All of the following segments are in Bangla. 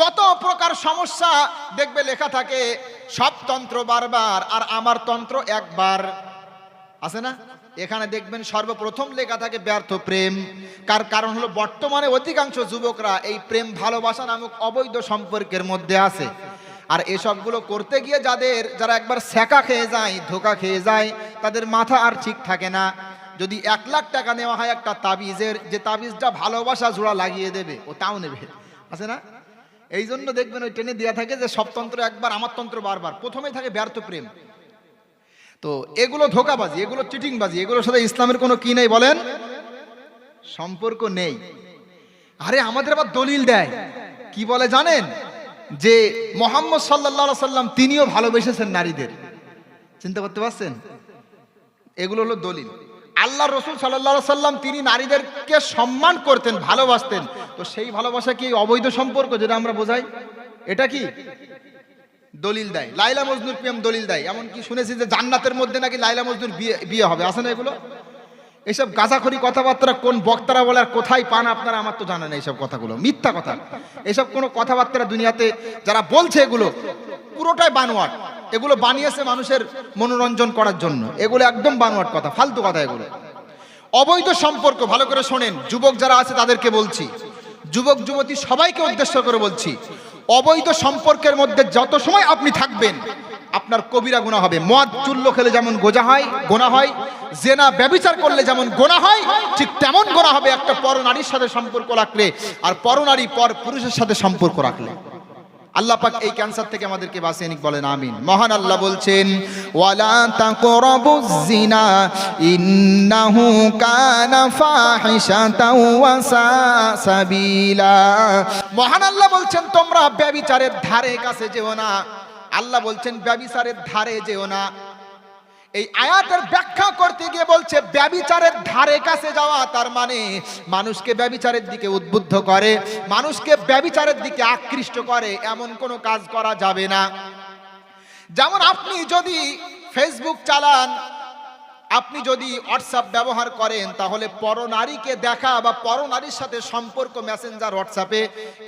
যত প্রকার সমস্যা দেখবে লেখা থাকে, সব তন্ত্র বারবার, আর আমার তন্ত্র একবার। আছে না? এখানে দেখবেন সর্বপ্রথম লেখা থাকে ব্যর্থ প্রেম। কার কারণ হলো বর্তমানে অধিকাংশ যুবকরা এই প্রেম ভালোবাসা নামক অবৈধ সম্পর্কের মধ্যে আছে। আর এসবগুলো করতে গিয়ে যাদের, যারা একবার সেকা খেয়ে যায়, ধোকা খেয়ে যায়, তাদের মাথা আর ঠিক থাকে না। যদি এক লাখ টাকা নেওয়া হয় একটা তাবিজের, যে তাবিজটা ভালোবাসা জোড়া লাগিয়ে দেবে, ও তাও নেবে। আছে না? এই জন্য দেখবেন ওই ট্রেনে দেওয়া থাকে যে সব তন্ত্র একবার, আমার তন্ত্র বারবার। প্রথমেই থাকে ব্যর্থ প্রেম। তো এগুলো ধোকাবাজি, এগুলো চিটিংবাজি, এগুলোর সাথে ইসলামের কোনো কি নেই বলেন? সম্পর্ক নেই। আরে আমাদের আবার দলিল দেয়। কি বলে জানেন? যে মোহাম্মদ সাল্লাহ সাল্লাম তিনিও ভালোবেসেছেন নারীদের। চিন্তা করতে পারছেন? এগুলো হলো দলিল। আল্লাহ রসুল সাল্লাহ সাল্লাম তিনি নারীদেরকে সম্মান করতেন, ভালোবাসতেন। তো সেই ভালোবাসা কি অবৈধ সম্পর্ক যেটা আমরা বোঝাই? এটা কি? দলিল দেয়। লাইলা মজনুর প্রেম দলিল দেয়। এমনকি শুনেছি যে জান্নাতের মধ্যে নাকি লাইলা মজনুর বিয়ে বিয়ে হবে। আছে না এগুলো? এইসব গাঁজাখড়ি কথাবার্তা কোন বক্তারা বলে আর কোথায় পান আপনারা আমার তো জানেন এইসব কথাগুলো। মিথ্যা কথা। এইসব কোনো কথাবার্তা দুনিয়াতে যারা বলছে এগুলো, পুরোটাই বানোয়াট। এগুলো বানিয়েছে মানুষের মনোরঞ্জন করার জন্য। এগুলো একদম বানোয়াট কথা, ফালতু কথা এগুলো। অবৈধ সম্পর্ক, ভালো করে শোনেন। যুবক যারা আছে তাদেরকে বলছি। যুবক, যুবতী সবাইকে উদ্দেশ্য করে বলছি, অবৈধ সম্পর্কের মধ্যে যত সময় আপনি থাকবেন, আপনার কবিরা গোনা হবে। মদ, চুল্ল খেলে যেমন গোজা হয়, গোনা হয়, জেনা ব্যবিচার করলে যেমন গোনা হয়, ঠিক তেমন গোনা হবে একটা পরনারীর সাথে সম্পর্ক রাখলে, আর পরনারী পর পুরুষের সাথে সম্পর্ক রাখলে। আল্লাহ পাক এই ক্যান্সার থেকে আমাদেরকে বাঁচিয়ে নিক বলেন, আমিন। মহান আল্লাহ বলছেন, ওয়ালা তাকরাবুজ জিনা ইন্নাহু কানা ফাহিশাতাও ওয়া সাবিলা মহান আল্লাহ বলছেন, তোমরা ব্যভিচারের ধারে কাছে যেও না। আল্লাহ বলছেন ব্যভিচারের ধারে যেও না। এই আয়াতের ব্যাখ্যা করতে গিয়ে বলছে, ব্যবিচারের ধারে কাছে যাওয়া তার মানে মানুষকে ব্যবিচারের দিকে উদ্বুদ্ধ করে, মানুষকে ব্যবিচারের দিকে আকৃষ্ট করে, এমন কোনো কাজ করা যাবে না। যেমন আপনি যদি ফেসবুক চালান আপনি যদি হোয়াটসঅ্যাপ ব্যবহার করেন, তাহলে পরনারীকে দেখা বা পরনারীর সাথে সম্পর্ক মেসেঞ্জার হোয়াটসঅ্যাপে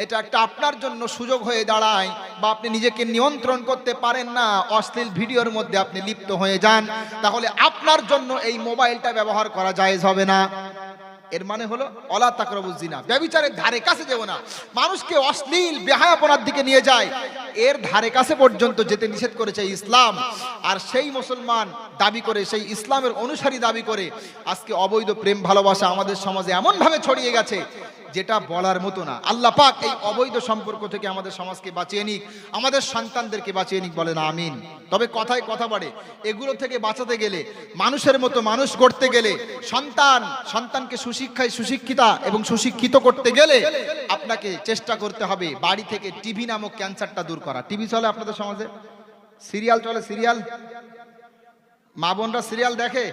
এটা একটা আপনার জন্য সুযোগ হয়ে দাঁড়ায় বা আপনি নিজেকে নিয়ন্ত্রণ করতে পারেন না, অশ্লীল ভিডিওর মধ্যে আপনি লিপ্ত হয়ে যান, তাহলে আপনার জন্য এই মোবাইলটা ব্যবহার করা জায়েজ হবে না। এর মানে হলো, অলা তাকরবুজ জিনা। ব্যবিচারের ধারে কাছে যেও না। মানুষকে অশ্লীল, বেহায়াপনার দিকে নিয়ে যায়। এর ধারে কাছে পর্যন্ত যেতে নিষেধ করেছে ইসলাম। আর সেই মুসলমান দাবি করে, সেই ইসলামের অনুসারী দাবি করে, আজকে অবৈধ প্রেম ভালোবাসা আমাদের সমাজে এমনভাবে ছড়িয়ে গেছে যেটা বলার মতো না। আল্লাহ পাক এই অবৈধ সম্পর্ক থেকে আমাদের সমাজকে বাঁচিয়ে নিক, আমাদের সন্তানদেরকে বাঁচিয়ে নিক বলেন আমিন। তবে কথায় কথা বাড়ে, এগুলো থেকে বাঁচাতে গেলে, মানুষের মতো মানুষ করতে গেলে, সন্তান, সন্তানকে সুশিক্ষায় সুশিক্ষিতা এবং সুশিক্ষিত করতে গেলে আপনাকে চেষ্টা করতে হবে বাড়ি থেকে টিভি নামক ক্যান্সারটা দূর করা। টিভি চলে আপনাদের সমাজে? সিরিয়াল চলে সিরিয়াল? মা বোনরা সিরিয়াল দেখে?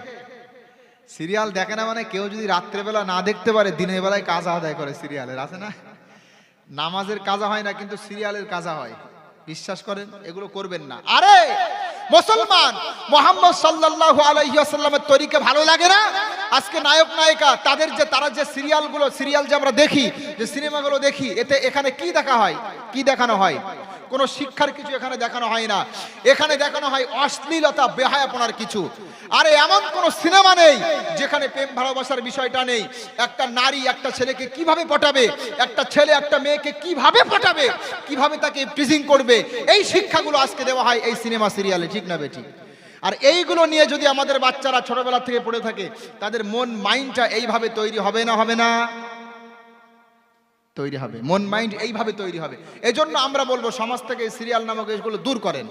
সিরিয়াল দেখে না মানে কেউ যদি রাত্রেবেলা না দেখতে পারে, দিনের বেলায় কাজা আদায় করে সিরিয়ালের, আছে না? নামাজের কাজা হয় না, কিন্তু সিরিয়ালের কাজা হয়। বিশ্বাস করেন, এগুলো করবেন না। আরে, মুসলমান, মোহাম্মদ সাল্লাল্লাহু আলাইহি ওয়াসাল্লামের তরিকে ভালো লাগে না? আজকে নায়ক, নায়িকা, তাদের যে, তারা যে সিরিয়ালগুলো, সিরিয়াল যে আমরা দেখি, যে সিনেমাগুলো দেখি, এতে এখানে কি দেখা হয়? কি দেখানো হয়? কোনো শিক্ষার কিছু এখানে দেখানো হয় না। এখানে দেখানো হয় অশ্লীলতা, বেহায়াপনার কিছু। আরে এমন কোন সিনেমা নেই যেখানে প্রেম ভালোবাসার বিষয়টা নেই। একটা নারী একটা ছেলেকে কীভাবে পটাবে? একটা ছেলে একটা মেয়েকে কীভাবে পটাবে? কীভাবে তাকে প্রিজিং করবে? এই শিক্ষাগুলো আজকে দেওয়া হয় এই সিনেমা, সিরিয়ালে, ঠিক না বেঠিক? আর এইগুলো নিয়ে যদি আমাদের বাচ্চারা ছোটবেলা থেকে পড়ে থাকে, তাদের মন মাইন্ডটা এইভাবে তৈরি হবে না হবে না? তৈরি হবে। মন মাইন্ড এইভাবে তৈরি হবে। এজন্য আমরা বলব, সমাজ থেকে সিরিয়াল নামক এগুলো দূর করেন।